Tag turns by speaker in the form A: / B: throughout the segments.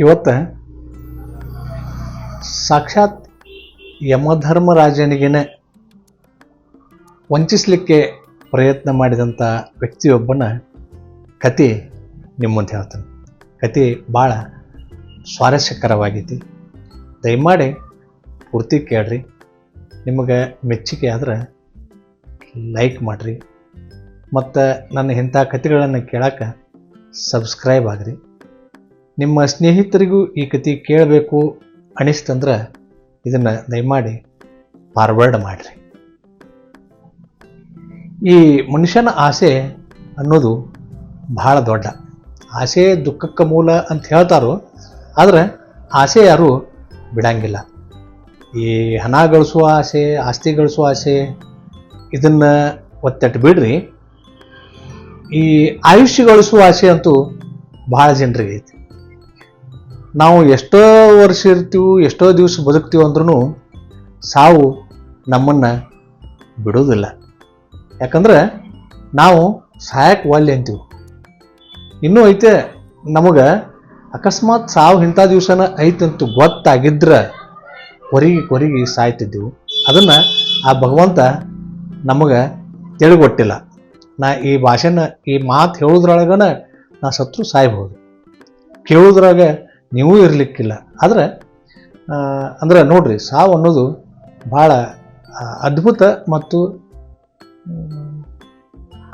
A: ಇವತ್ತ ಸಾಕ್ಷಾತ್ ಯಮಧರ್ಮರಾಜನಿಗೆನೆ ವಂಚಿಸಲಿಕ್ಕೆ ಪ್ರಯತ್ನ ಮಾಡಿದಂಥ ವ್ಯಕ್ತಿಯೊಬ್ಬನ ಕತೆ ನಿಮ್ಮ ಮುಂದೆ ಹೇಳ್ತಾನೆ. ಕತೆ ಭಾಳ ಸ್ವಾರಸ್ಯಕರವಾಗೈತಿ. ದಯಮಾಡಿ ಪೂರ್ತಿ ಕೇಳ್ರಿ. ನಿಮಗೆ ಮೆಚ್ಚುಗೆ ಆದ್ರೆ ಲೈಕ್ ಮಾಡಿರಿ. ಮತ್ತು ನನ್ನ ಇಂಥ ಕತೆಗಳನ್ನು ಕೇಳೋಕ್ಕೆ ಸಬ್ಸ್ಕ್ರೈಬ್ ಆಗಿರಿ. ನಿಮ್ಮ ಸ್ನೇಹಿತರಿಗೂ ಈ ಕತೆ ಕೇಳಬೇಕು ಅನಿಸ್ತಂದ್ರೆ ಇದನ್ನು ದಯಮಾಡಿ ಫಾರ್ವರ್ಡ್ ಮಾಡಿರಿ. ಈ ಮನುಷ್ಯನ ಆಸೆ ಅನ್ನೋದು ಬಹಳ ದೊಡ್ಡ. ಆಸೆ ದುಃಖಕ್ಕೆ ಮೂಲ ಅಂತ ಹೇಳ್ತಾರೋ, ಆದರೆ ಆಸೆ ಯಾರು ಬಿಡಂಗಿಲ್ಲ. ಈ ಹಣ ಗಳಿಸುವ ಆಸೆ, ಆಸ್ತಿ ಗಳಿಸುವ ಆಸೆ, ಇದನ್ನು ಒತ್ತಟ್ಟು ಬಿಡ್ರಿ. ಈ ಆಯುಷ್ಯ ಗಳಿಸುವ ಆಸೆ ಅಂತೂ ಭಾಳ ಜನರಿಗೆ ಐತಿ. ನಾವು ಎಷ್ಟೋ ವರ್ಷ ಇರ್ತೀವಿ, ಎಷ್ಟೋ ದಿವಸ ಬದುಕ್ತೀವಿ ಅಂದ್ರೂ ಸಾವು ನಮ್ಮನ್ನು ಬಿಡೋದಿಲ್ಲ ಯಾಕಂದ್ರೆ ನಾವು ಸಾಯಕ್ಕೆ ಒಲ್ಲೆ ಅಂತೀವಿ. ಇನ್ನೂ ಐತೆ, ನಮಗೆ ಅಕಸ್ಮಾತ್ ಸಾವು ಇಂಥ ದಿವಸನ ಐತಂತೂ ಗೊತ್ತಾಗಿದ್ರೆ ಹೊರಗೆ ಕೊರಗಿ ಸಾಯ್ತಿದ್ದೆವು. ಅದನ್ನು ಆ ಭಗವಂತ ನಮಗೆ ತಿಳಿಗೊಟ್ಟಿಲ್ಲ. ನಾ ಈ ಭಾಷೆನ, ಈ ಮಾತು ಹೇಳೋದ್ರೊಳಗನ ನಾ ಸತ್ರು ಸಾಯ್ಬೋದು. ಕೇಳೋದ್ರಾಗ ನೀವು ಇರಲಿಕ್ಕಿಲ್ಲ. ಆದರೆ ಅಂದ್ರೆ ನೋಡ್ರಿ, ಸಾವು ಅನ್ನೋದು ಭಾಳ ಅದ್ಭುತ ಮತ್ತು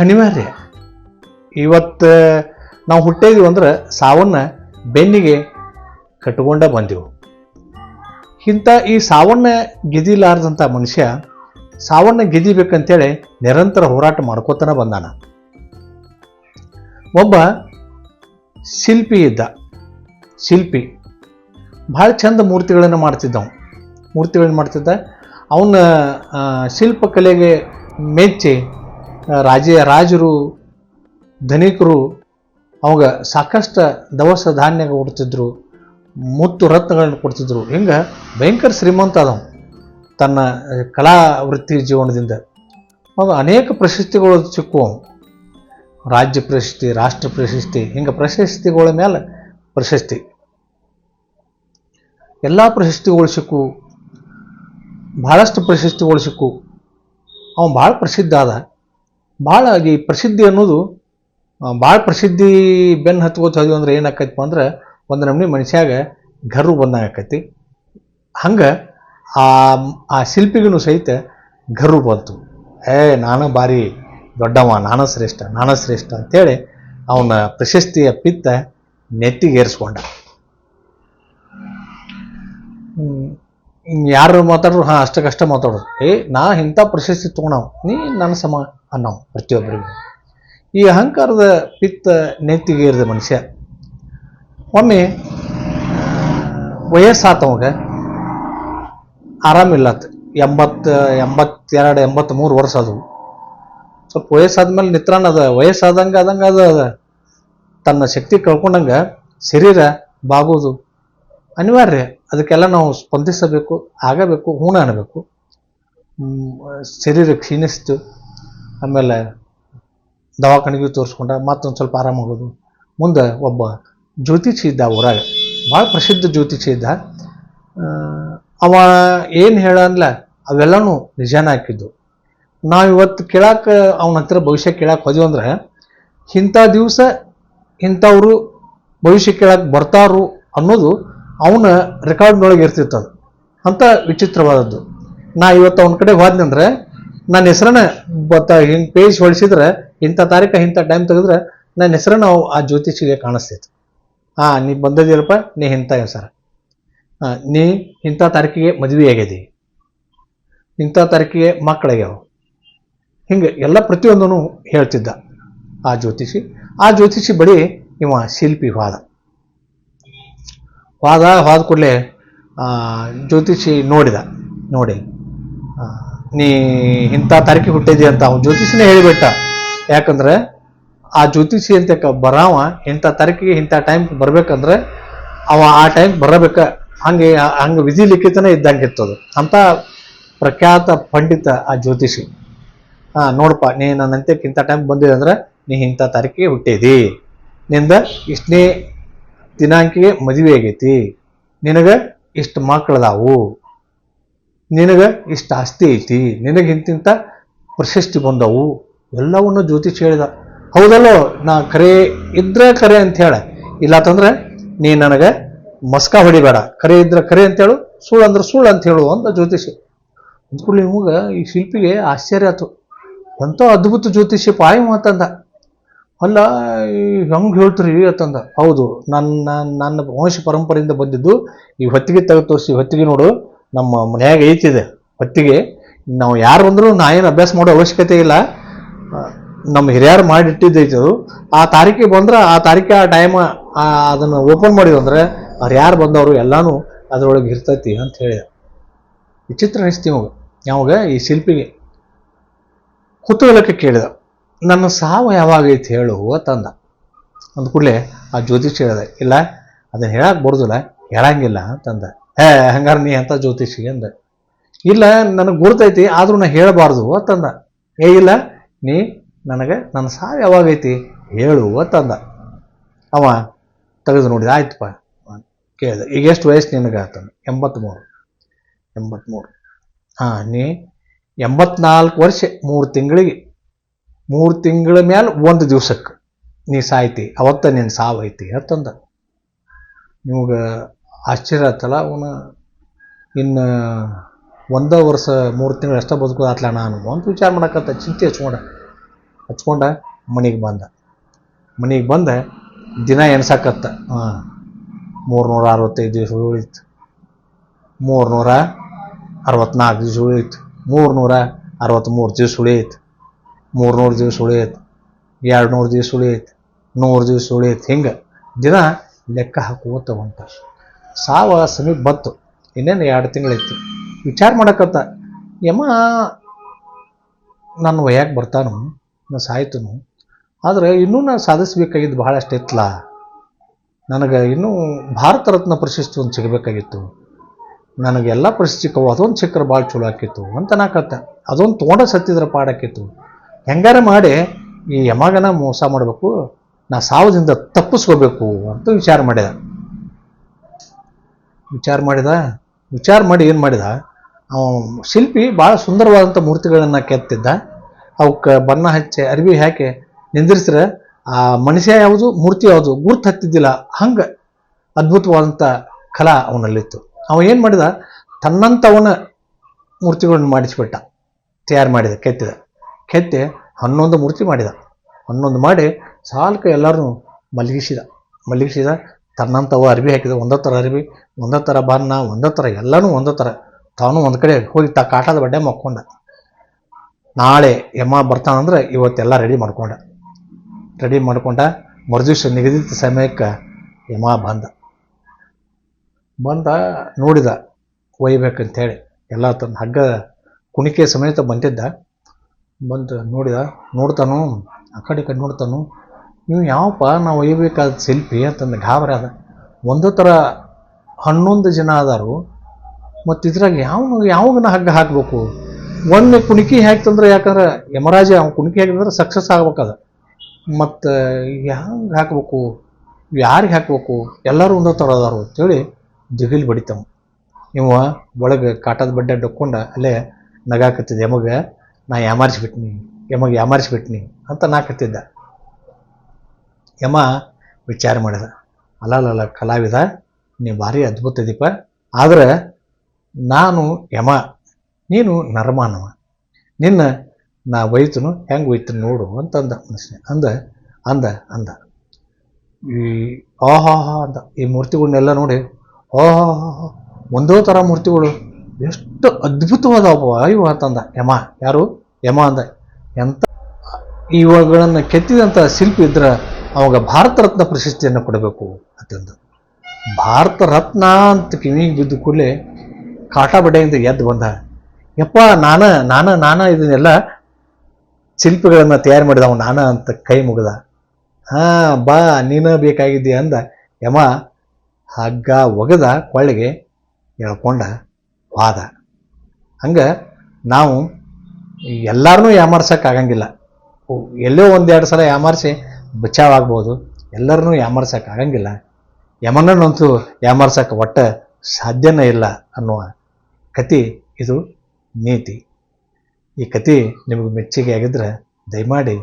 A: ಅನಿವಾರ್ಯ. ಇವತ್ತು ನಾವು ಹುಟ್ಟಿದೀವಿ ಅಂದ್ರೆ ಸಾವನ್ನು ಬೆನ್ನಿಗೆ ಕಟ್ಕೊಂಡ ಬಂದೆವು. ಇಂಥ ಈ ಸಾವನ್ನ ಗೆದಿಲಾರ್ದಂಥ ಮನುಷ್ಯ ಸಾವನ್ನ ಗೆದಿಬೇಕಂತೇಳಿ ನಿರಂತರ ಹೋರಾಟ ಮಾಡ್ಕೋತಾನ ಬಂದಾನ. ಒಬ್ಬ ಶಿಲ್ಪಿ ಇದ್ದ. ಶಿಲ್ಪಿ. ಭಾಳ ಚಂದ ಮೂರ್ತಿಗಳನ್ನು ಮಾಡ್ತಿದ್ದವ ಮೂರ್ತಿಗಳನ್ನು ಮಾಡ್ತಿದ್ದ. ಅವನ ಶಿಲ್ಪಕಲೆಗೆ ಮೆಚ್ಚಿ ರಾಜ, ರಾಜರು, ಧನಿಕರು ಅವಾಗ ಸಾಕಷ್ಟು ದವಸ ಧಾನ್ಯ ಕೊಡ್ತಿದ್ರು, ಮುತ್ತು ರತ್ನಗಳನ್ನು ಕೊಡ್ತಿದ್ರು. ಹಿಂಗೆ ಭಯಂಕರ ಶ್ರೀಮಂತ ಅದವ ತನ್ನ ಕಲಾ ವೃತ್ತಿ ಜೀವನದಿಂದ. ಅವನು ಅನೇಕ ಪ್ರಶಸ್ತಿಗಳು ಸಿಕ್ಕುವು. ರಾಜ್ಯ ಪ್ರಶಸ್ತಿ, ರಾಷ್ಟ್ರ ಪ್ರಶಸ್ತಿ, ಹಿಂಗೆ ಪ್ರಶಸ್ತಿಗಳ ಮೇಲೆ ಪ್ರಶಸ್ತಿ. ಎಲ್ಲ ಪ್ರಶಸ್ತಿಗಳು ಸಿಕ್ಕು ಭಾಳಷ್ಟು ಪ್ರಶಸ್ತಿಗಳು ಸಿಕ್ಕು ಅವನು ಭಾಳ ಪ್ರಸಿದ್ಧ ಆದ. ಭಾಳ ಈ ಪ್ರಸಿದ್ಧಿ ಅನ್ನೋದು ಭಾಳ ಪ್ರಸಿದ್ಧಿ ಬೆನ್ನು ಹತ್ಕೋತ ಹೋದ್ವಿ ಅಂದ್ರೆ ಏನಾಕೈತಪ್ಪ ಅಂದ್ರೆ, ಒಂದು ನಮ್ನಿ ಮನುಷ್ಯಾಗ ಗರ್ವ ಬಂದಂಗೆ ಆಕೈತಿ ಹಂಗೆ ಆ ಆ ಶಿಲ್ಪಿಗೂ ಸಹಿತ ಗರ್ವ ಬಂತು. ಏ, ನಾನು ಭಾರಿ ದೊಡ್ಡವ, ನಾನು ಶ್ರೇಷ್ಠ ನಾನು ಶ್ರೇಷ್ಠ ಅಂತೇಳಿ ಅವನ ಪ್ರಶಸ್ತಿಯ ಪಿತ್ತ ನೆತ್ತಿಗೇರಿಸ್ಕೊಂಡ. ಯಾರು ಮಾತಾಡ್ರು? ಹಾಂ ಅಷ್ಟಕ್ಕಷ್ಟೇ ಮಾತಾಡೋರು. ಏ, ನಾ ಇಂಥ ಪ್ರಶಸ್ತಿ ತೊಗೊಳವು ನೀ ನನ್ನ ಸಮ ಅನ್ನೋ ಪ್ರತಿಯೊಬ್ಬರಿಗೂ. ಈ ಅಹಂಕಾರದ ಪಿತ್ತ ನೆತ್ತಿಗೇರಿದ ಮನುಷ್ಯ, ಒಮ್ಮೆ ವಯಸ್ಸಾತವಾಗ ಆರಾಮಿಲ್ಲತ್. ಎಂಬತ್ತು, ಎಂಬತ್ತೆರಡು ಎಂಬತ್ತ್ಮೂರು ವರ್ಷ ಅದು ಸ್ವಲ್ಪ ವಯಸ್ಸಾದ್ಮೇಲೆ ನಿತ್ರಾಣ ಅದ. ವಯಸ್ಸಾದಂಗೆ ಆದಂಗೆ ಅದ ಅದ. ತನ್ನ ಶಕ್ತಿ ಕಳ್ಕೊಂಡಂಗೆ ಶರೀರ ಬಾಗೋದು ಅನಿವಾರ್ಯ. ಅದಕ್ಕೆಲ್ಲ ನಾವು ಸ್ಪಂದಿಸಬೇಕು, ಆಗಬೇಕು, ಹೂಣ ಅನ್ನಬೇಕು ಶರೀರ ಕ್ಷೀಣಿಸ್ತು. ಆಮೇಲೆ ದವಾಖಾನೆಗೆ ತೋರಿಸ್ಕೊಂಡ. ಮತ್ತೊಂದು ಸ್ವಲ್ಪ ಆರಾಮಾಗೋದು ಮುಂದೆ ಒಬ್ಬ ಜ್ಯೋತಿಷಿ ಇದ್ದ ಊರಾಗ. ಭಾಳ ಪ್ರಸಿದ್ಧ ಜ್ಯೋತಿಷಿ ಇದ್ದ. ಅವ ಏನು ಹೇಳಲ್ಲ ಅವೆಲ್ಲನೂ ನಿಜಾನ ಹಾಕಿದ್ದು. ನಾವು ಇವತ್ತು ಕೇಳಾಕ ಅವನ ಹತ್ರ ಭವಿಷ್ಯ ಕೇಳಾಕ ಹೋದ್ವಿ ಅಂದ್ರೆ, ಇಂಥ ದಿವಸ ಇಂಥವ್ರು ಭವಿಷ್ಯ ಕೇಳಕ್ಕೆ ಬರ್ತಾರು ಅನ್ನೋದು ಅವನ ರೆಕಾರ್ಡ್ನೊಳಗೆ ಇರ್ತಿತ್ತು ಅದು. ಅಂತ ವಿಚಿತ್ರವಾದದ್ದು. ನಾ ಇವತ್ತು ಅವನ ಕಡೆ ಹೋದ್ನಂದ್ರೆ ನನ್ನ ಹೆಸರನ್ನ ಬತ್ತ ಹಿಂಗೆ ಪೇಜ್ ಹೊಳಿಸಿದ್ರೆ, ಇಂಥ ತಾರೀಕು, ಇಂಥ ಟೈಮ್ ತೆಗೆದ್ರೆ ನನ್ನ ಹೆಸರನ್ನ ಅವು ಆ ಜ್ಯೋತಿಷಿಗೆ ಕಾಣಿಸ್ತಿತ್ತು. ಹಾಂ ನೀ ಬಂದದಿಲ್ಲಪ್ಪ ನೀ ಇಂಥ ಹೆಸರು. ನೀ ಇಂಥ ತಾರೀಕಿಗೆ ಮದುವೆ ಆಗ್ಯದಿ ಇಂಥ ತಾರೀಕಿಗೆ ಮಕ್ಕಳಾಗ್ಯಾವ. ಹಿಂಗೆ ಎಲ್ಲ ಪ್ರತಿಯೊಂದನ್ನು ಹೇಳ್ತಿದ್ದ ಆ ಜ್ಯೋತಿಷಿ. ಆ ಜ್ಯೋತಿಷಿ ಬಳಿ ಇವ ಶಿಲ್ಪಿ ಹೋದ ಹೋದ ಹೋದ ಕೂಡಲೇ ಜ್ಯೋತಿಷಿ ನೋಡಿದ. ನೋಡಿ ನೀ ಇಂಥ ತಾರೀಕಿಗೆ ಹುಟ್ಟಿದಿ ಅಂತ ಅವ್ನು ಜ್ಯೋತಿಷಿನೇ ಹೇಳಿಬಿಟ್ಟ. ಯಾಕಂದ್ರೆ ಆ ಜ್ಯೋತಿಷಿ ಅಂತ ಬರಾವ, ಇಂಥ ತಾರೀಕಿಗೆ ಇಂಥ ಟೈಮ್ಗೆ ಬರ್ಬೇಕಂದ್ರೆ ಅವ ಆ ಟೈಮ್ ಬರಬೇಕ ಹಂಗೆ ಹಂಗೆ ವಿಧಿ ಲಿಖಿತನೇ ಅದು. ಅಂತ ಪ್ರಖ್ಯಾತ ಪಂಡಿತ ಆ ಜ್ಯೋತಿಷಿ. ಹಾ, ನೋಡಪ್ಪ, ನೀ ನನ್ನಂತೆ ಇಂಥ ಟೈಮ್ ಬಂದಿದೆ ಅಂದ್ರೆ ನೀ ಇಂಥ ತಾರೀಕಿಗೆ ಹುಟ್ಟಿದಿ. ನಿಂದ ಇಷ್ಟನೇ ದಿನಾಂಕಿಗೆ ಮದುವೆ ಆಗೈತಿ. ನಿನಗ ಇಷ್ಟು ಮಕ್ಕಳದಾವು ನಿನಗ ಇಷ್ಟು ಆಸ್ತಿ ಐತಿ. ನಿನಗೆ ಇಂತಿಂತ ಪ್ರಶಸ್ತಿ ಬಂದವು. ಎಲ್ಲವನ್ನು ಜ್ಯೋತಿಷ್ ಹೇಳಿದ. ಹೌದಲ್ಲೋ, ನಾ ಕರೆ, ಇದ್ರೆ ಕರೆ ಅಂತ ಹೇಳ. ಇಲ್ಲ ಅಂತಂದ್ರೆ ನೀ ನನಗೆ ಮಸ್ಕ ಹೊಡಿಬೇಡ. ಕರೆ ಇದ್ರೆ ಕರೆ ಅಂತ ಹೇಳು, ಸುಳ್ಳು ಅಂದ್ರೆ ಸುಳ್ಳು ಅಂತ ಹೇಳು ಅಂತ ಜ್ಯೋತಿಷಿ. ಅಂದ್ಕೊಳ್ಳಿ ನಿಮಗೆ ಈ ಶಿಲ್ಪಿಗೆ ಆಶ್ಚರ್ಯ ಆಯ್ತು ಎಂಥ ಅದ್ಭುತ ಜ್ಯೋತಿಷಿ ಪಾಯಿ ಮಾತಂದ ಅಲ್ಲ ಹೆಂಗೆ ಹೇಳ್ತೀರಿ ಅಂತಂದ. ಹೌದು, ನನ್ನ ನನ್ನ ವಂಶ ಪರಂಪರೆಯಿಂದ ಬಂದಿದ್ದು ಈ ಹೊತ್ತಿಗೆ ತೆಗೆದು ತೋರಿಸಿ ಹೊತ್ತಿಗೆ ನೋಡು, ನಮ್ಮ ಮನ್ಯಾಗ ಐತಿದೆ ಹೊತ್ತಿಗೆ ನಾವು ಯಾರು ಬಂದರೂ ನಾ ಏನು ಅಭ್ಯಾಸ ಮಾಡೋ ಅವಶ್ಯಕತೆ ಇಲ್ಲ. ನಮ್ಮ ಹಿರಿಯರು ಮಾಡಿಟ್ಟಿದ್ದೈತೆ ಅದು. ಆ ತಾರೀಕಿಗೆ ಬಂದ್ರೆ, ಆ ತಾರೀಕಿಗೆ ಆ ಟೈಮ್ ಅದನ್ನು ಓಪನ್ ಮಾಡಿದ್ರೆ ಅವ್ರು ಯಾರು ಬಂದವರು ಎಲ್ಲಾನು ಅದರೊಳಗೆ ಇರ್ತೈತಿ ಅಂತ ಹೇಳಿದ. ವಿಚಿತ್ರ ಅನಿಸ್ತಿ ಅವಾಗ ಯಾವಾಗ ಈ ಶಿಲ್ಪಿಗೆ ಕುತೂಹಲಕ್ಕೆ ಕೇಳಿದ. ನನ್ನ ಸಾವು ಯಾವಾಗೈತಿ ಹೇಳು ತಂದ. ಅಂದ ಕೂಡಲೇ ಆ ಜ್ಯೋತಿಷಿ ಹೇಳಿದೆ. ಇಲ್ಲ ಅದನ್ನು ಹೇಳಕ್ಕೆ ಬರೋದಿಲ್ಲ, ಹೇಳಂಗಿಲ್ಲ ಅಂತಂದ ಹೇ, ಹಂಗಾರೆ ನೀ ಅಂತ ಜ್ಯೋತಿಷಿ ಅಂದ. ಇಲ್ಲ, ನನಗೆ ಗುರ್ತೈತಿ, ಆದರೂ ನಾ ಹೇಳಬಾರ್ದು ಅಂತಂದ ಏ, ಇಲ್ಲ, ನೀ ನನಗೆ ನನ್ನ ಸಾವು ಯಾವಾಗೈತಿ ಹೇಳು ಅಂತಂದ ಅವ ತೆಗೆದು ನೋಡಿದ ಆಯ್ತಪ್ಪ ಕೇಳಿದೆ. ಈಗ ಎಷ್ಟು ವಯಸ್ಸು ನಿನಗೆ ಅಂತಂದ ಎಂಬತ್ತ್ಮೂರು ಎಂಬತ್ತ್ಮೂರು ಹಾಂ, ನೀ ಎಂಬತ್ನಾಲ್ಕು ವರ್ಷ, ಮೂರು ತಿಂಗಳಿಗೆ, ಮೂರು ತಿಂಗಳ ಮೇಲೆ ಒಂದು ದಿವ್ಸಕ್ಕೆ ನೀ ಸಾಯ್ತಿ. ಅವತ್ತ ನಿನ್ನ ಸಾವೈತಿ ಅಂತಂದ. ನಿಮ್ಗೆ ಆಶ್ಚರ್ಯ ಆಯ್ತಲ್ಲ ಅವನು. ಇನ್ನು ಒಂದೇ ವರ್ಷ, ಮೂರು ತಿಂಗಳು ಅಷ್ಟೇ ಬದುಕೋದು ಆತ್ಲ ನಾನು ಅಂತ ವಿಚಾರ ಮಾಡಕತ್ತ, ಚಿಂತೆ ಹಚ್ಕೊಂಡ. ಹಚ್ಕೊಂಡ ಮನೆಗೆ ಬಂದ. ಮನೆಗೆ ಬಂದ, ದಿನ ಎಣ್ಸಕತ್ತ. ಹಾಂ. ಮೂರ್ನೂರ ಅರವತ್ತೈದು ದಿವಸ ಉಳಿತು ಮೂರ್ನೂರ ಅರವತ್ನಾಲ್ಕು ದಿವಸ ಉಳಿತು ಮೂರ್ನೂರ ಅರವತ್ತ್ಮೂರು ದಿವಸ ಉಳಿಯಿತು. ಮೂರ್ನೂರು ದಿವಸ ಉಳಿಯಿತು. ಎರಡು ನೂರು ದಿವಸ ಉಳಿಯಿತು. ನೂರು ದಿವಸ ಉಳಿಯಿತು. ಹಿಂಗೆ ದಿನ ಲೆಕ್ಕ ಹಾಕೋತ ಹೊಂಟ ಸಾವ ಸಮೀಪ ಬಂತು. ಇನ್ನೇನು ಎರಡು ತಿಂಗಳೈತಿ ವಿಚಾರ ಮಾಡಕತ್ತ. ಯಮ ನನ್ನ ವಯಕ್ಕೆ ಬರ್ತಾನು ನಾನು ಸಾಯ್ತನು. ಆದರೆ ಇನ್ನೂ ನಾನು ಸಾಧಿಸ್ಬೇಕಾಗಿದ್ದು ಭಾಳಷ್ಟು ಇತ್ತಲ್ಲ ನನಗೆ ಇನ್ನೂ ಭಾರತ ರತ್ನ ಪ್ರಶಸ್ತಿ ಒಂದು ಸಿಗಬೇಕಾಗಿತ್ತು. ನನಗೆಲ್ಲ ಪ್ರಶಸ್ತಿ ಕವು ಅದೊಂದು ಸಿಕ್ಕರೆ ಭಾಳ ಚಲೋ ಆಕಿತ್ತು ಅಂತ ನಾಕತ್ತ ಅದೊಂದು ತೊಗೊಂಡ ಸತ್ತಿದ್ರೆ ಪಾಡಾಕಿತ್ತು ಹೆಂಗಾರ ಮಾಡಿ ಈ ಯಮಗನ ಮೋಸ ಮಾಡಬೇಕು, ನಾ ಸಾವದಿಂದ ತಪ್ಪಿಸ್ಕೋಬೇಕು ಅಂತ ವಿಚಾರ ಮಾಡಿದ. ವಿಚಾರ ಮಾಡಿದ, ವಿಚಾರ ಮಾಡಿ ಏನು ಮಾಡಿದ ಶಿಲ್ಪಿ ಭಾಳ ಸುಂದರವಾದಂಥ ಮೂರ್ತಿಗಳನ್ನು ಕೆತ್ತಿದ್ದ. ಅವಕ್ಕೆ ಬಣ್ಣ ಹಚ್ಚಿ ಅರಿವಿ ಹಾಕಿ ನಿಂದಿರಿಸಿದ್ರೆ ಆ ಮನುಷ್ಯ ಯಾವುದು? ಮೂರ್ತಿ ಯಾವುದು? ಗುರ್ತು ಹತ್ತಿದ್ದಿಲ್ಲ. ಹಂಗೆ ಅದ್ಭುತವಾದಂಥ ಕಲಾ ಅವನಲ್ಲಿತ್ತು. ಅವ ಏನು ಮಾಡಿದ? ತನ್ನಂಥವನ ಮೂರ್ತಿಗಳನ್ನ ಮಾಡಿಸಿಬಿಟ್ಟ. ತಯಾರು ಮಾಡಿದ, ಕೆತ್ತಿದ. ಕೆತ್ತಿ ಹನ್ನೊಂದು ಮೂರ್ತಿ ಮಾಡಿದ. ಹನ್ನೊಂದು ಮಾಡಿ ಸಾಲ್ಕ ಎಲ್ಲರೂ ಮಲಗಿಸಿದ. ಮಲಗಿಸಿದ ತನ್ನಂಥವ ಅರಿವಿ ಹಾಕಿದ. ಒಂದೇ ಥರ ಅರಿವಿ ಒಂದೇ ಥರ ಬಾನ್ನ ಒಂದೇ ಥರ ಎಲ್ಲನೂ ಒಂದೇ ಥರ. ತಾನು ಒಂದು ಕಡೆ ಹೋಗಿ ತ ಕಾಟದ ಬಡ್ಡೆ ಮಕ್ಕೊಂಡ. ನಾಳೆ ಯಮ ಬರ್ತಾನಂದ್ರೆ ಇವತ್ತೆಲ್ಲ ರೆಡಿ ಮಾಡ್ಕೊಂಡ. ರೆಡಿ ಮಾಡ್ಕೊಂಡ ಮರುದಿವ್ಸ ನಿಗದಿತ ಸಮಯಕ್ಕೆ ಯಮ ಬಂದ. ಬಂದ ನೋಡಿದ ಒಯ್ಬೇಕಂತೇಳಿ ಎಲ್ಲ ತನ್ನ ಹಗ್ಗ ಕುಣಿಕೆ ಸಮೇತ ಬಂದಿದ್ದ. ಬಂದು ನೋಡಿದ, ನೋಡ್ತಾನು, ಆ ಕಡೆ ಕಡೆ ನೋಡ್ತಾನು ನೀವು ಯಾವಪ್ಪ ನಾವು ಒಯ್ಯಬೇಕಾದ ಶಿಲ್ಪಿ ಅಂತಂದು ಗಾಬರಿ ಅದ ಒಂದು ಥರ ಹನ್ನೊಂದು ಜನ ಅದಾರು ಮತ್ತು ಇದ್ರಾಗ ಯಾವ ಯಾವಾಗನ ಹಗ್ಗ ಹಾಕಬೇಕು? ಒಮ್ಮೆ ಕುಣಿಕೆ ಹಾಕ್ತಂದ್ರೆ ಯಾಕಂದ್ರೆ ಯಮರಾಜ ಅವ್ನು ಕುಣಿಕೆ ಹಾಕಿದ್ರೆ ಸಕ್ಸಸ್ ಆಗ್ಬೇಕದ ಮತ್ತು ಹ್ಯಾಂಗೆ ಹಾಕ್ಬೇಕು? ಯಾರಿಗೆ ಹಾಕ್ಬೇಕು? ಎಲ್ಲರೂ ಒಂದೇ ಥರ ಅದಾರು ಅಂತೇಳಿ ದಿಗಿಲ್ ಬಡಿತವ ಇವ ಒಳಗೆ ಕಾಟದ ಬಡ್ಡೆ ಡೊಕ್ಕೊಂಡು ಅಲ್ಲೇ ನಗಾಕತ್ತಿದ್ದ ಯಮಗೆ ನಾ ಯಾಮಾರಿಸ್ಬಿಟ್ನಿ, ಯಮಗೆ ಯಾಮಾರಿಸ್ಬಿಟ್ನಿ ಅಂತ ನಾಕತ್ತಿದ್ದ ಯಮ ವಿಚಾರ ಮಾಡಿದ. ಅಲ್ಲಲ್ಲ ಕಲಾವಿದ, ನೀ ಭಾರಿ ಅದ್ಭುತ ಇದೀಪ ಆದರೆ ನಾನು ಯಮ, ನೀನು ನರಮಾನವ. ನಿನ್ನ ನಾ ಒಯ್ತನು, ಹೆಂಗೆ ಒಯ್ತೀನಿ ನೋಡು ಅಂತಂದ ಮನುಷ್ಯ. ಅಂದ ಅಂದ ಅಂದ. ಈ ಆಹಾ ಅಂದ ಈ ಮೂರ್ತಿಗಳನ್ನೆಲ್ಲ ನೋಡಿ ಓಹೋ ಒಂದೋ ಥರ ಮೂರ್ತಿಗಳು. ಎಷ್ಟು ಅದ್ಭುತವಾದವ. ಇವು ಅಂತಂದ. ಯಮ, ಯಾರು? ಯಮ ಅಂದ. ಎಂತ? ಇವುಗಳನ್ನು ಕೆತ್ತಿದಂಥ ಶಿಲ್ಪಿ ಇದ್ರೆ ಅವಾಗ ಭಾರತ ರತ್ನ ಪ್ರಶಸ್ತಿಯನ್ನು ಕೊಡಬೇಕು ಅಂತಂದು. ಭಾರತ ರತ್ನ ಅಂತ ಕಿವಿಗೆ ಬಿದ್ದ ಕೂಡಲೇ ಕಾಟ ಬಡೆಯಿಂದ ಎದ್ದು ಬಂದ. ಯಪ್ಪ, ನಾನು, ನಾನ, ನಾನು ಇದನ್ನೆಲ್ಲ ಶಿಲ್ಪಿಗಳನ್ನ ತಯಾರು ಮಾಡಿದವ ನಾನ ಅಂತ ಕೈ ಮುಗಿದ. ಹಾ, ಬಾ, ನೀನ ಬೇಕಾಗಿದ್ದಿ ಅಂದ. ಯಮ ಹಗ್ಗ ಒಗದ ಕೊಳ್ಳಿಗೆ ಎಳ್ಕೊಂಡ ವಾದ. ಹಂಗೆ ನಾವು ಎಲ್ಲರನ್ನೂ ಆಗಂಗಿಲ್ಲ. ಎಲ್ಲೋ ಒಂದೆರಡು ಸಲ ಯಾಮಾರಿಸಿ ಎಲ್ಲರನ್ನೂ ಯಾಮಾರ್ಸಕ್ ಆಗಂಗಿಲ್ಲ. ಯಮನನ್ನಂತೂ ಯಾಮಾರ್ಸಕ್ ಒಟ್ಟ ಸಾಧ್ಯನೇ ಇಲ್ಲ ಅನ್ನುವ ಕತಿ ಇದು ನೀತಿ. ಈ ಕತೆ ನಿಮಗೆ ಮೆಚ್ಚುಗೆ ಆಗಿದ್ರೆ ದಯಮಾಡಿ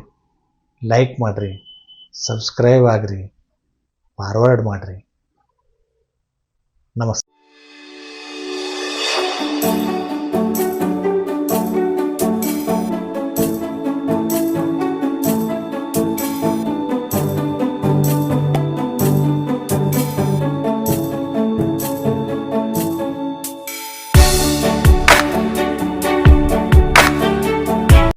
A: ಲೈಕ್ ಮಾಡಿರಿ ಸಬ್ಸ್ಕ್ರೈಬ್ ಆಗ್ರಿ ಫಾರ್ವರ್ಡ್ ಮಾಡಿರಿ. ನಮಸ್ಕಾರ.